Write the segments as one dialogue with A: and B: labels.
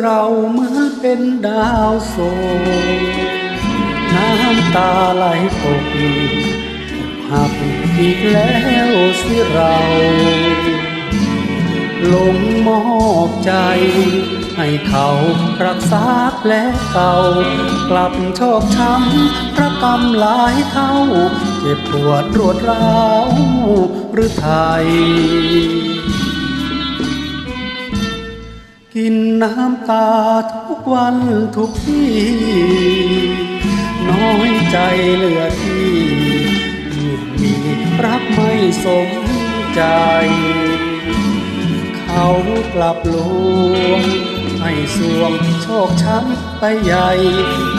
A: เราเมื่อเป็นดาวโศกน้ำตาไหลตกหักอีกแล้วสิเรา ลงมอบใจ ให้เขารักษาแผลเก่า กลับชอกช้ำพระกรรมหลายเท่า เจ็บปวดรวดร้าวหรือไทย กินน้ำตาทุกวันทุกที่น้อยใจเหลือที่เมื่อมีรักไม่สมใจ เขากลับลวงให้สวงโชคช้ำไปใหญ่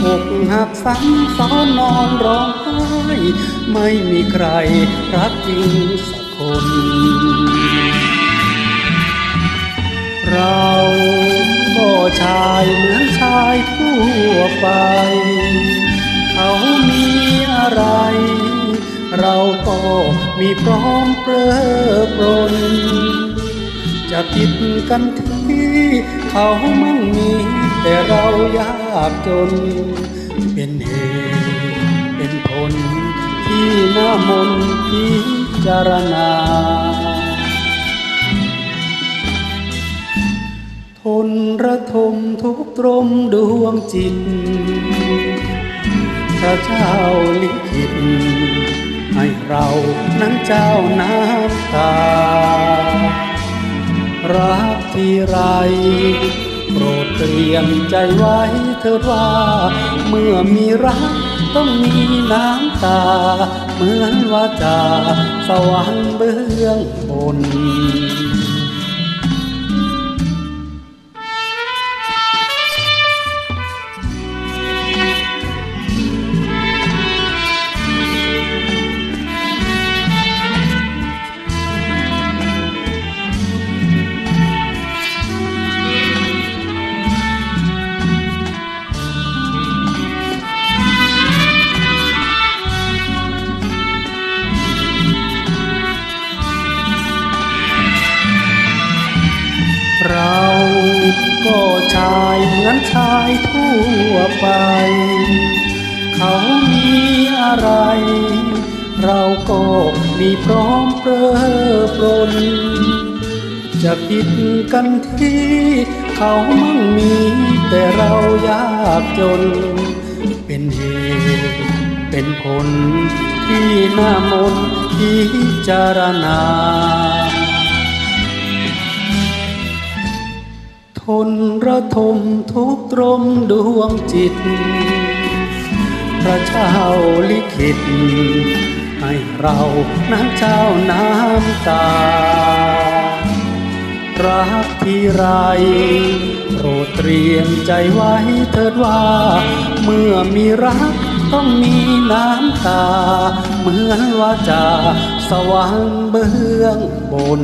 A: อกหักซ้ำซ้อนนอนร้องไห้ไม่มีใครรักจริงสักคน ชายเหมือนชายทั่วไป เขามีอะไร เราก็มีพร้อมเปรอปรน จะผิดกันที่เขามั่งมีแต่เรายากจน เป็นเหตุเป็นผลที่หน้ามนต์พิจารณา นระทมทุกตรมดวงจิต พระเจ้าลิขิตให้เรานั้นเจ้าน้ำตา รักที่ไรโปรดเตรียมใจไว้เถิดว่า เมื่อมีรักต้องมีน้ำตา เหมือนว่าจาสวรรค์เบื้องบน ชายเหมือนชายทั่วไป เขามีอะไร เราก็มีพร้อมเปรอปรน จะผิดกันที่เขามั่งมีแต่เรายากจน เป็นเหตุเป็นผลที่หน้ามนต์พิจารณา นระทมทุกตรมดวงจิต พระเจ้าลิขิต ให้เรานั้นเจ้าน้ำตา รักที่ไร โปรดเตรียมใจไว้เถิดว่า เมื่อมีรักต้องมีน้ำตา เหมือนว่าจาสว่างเบื้องบน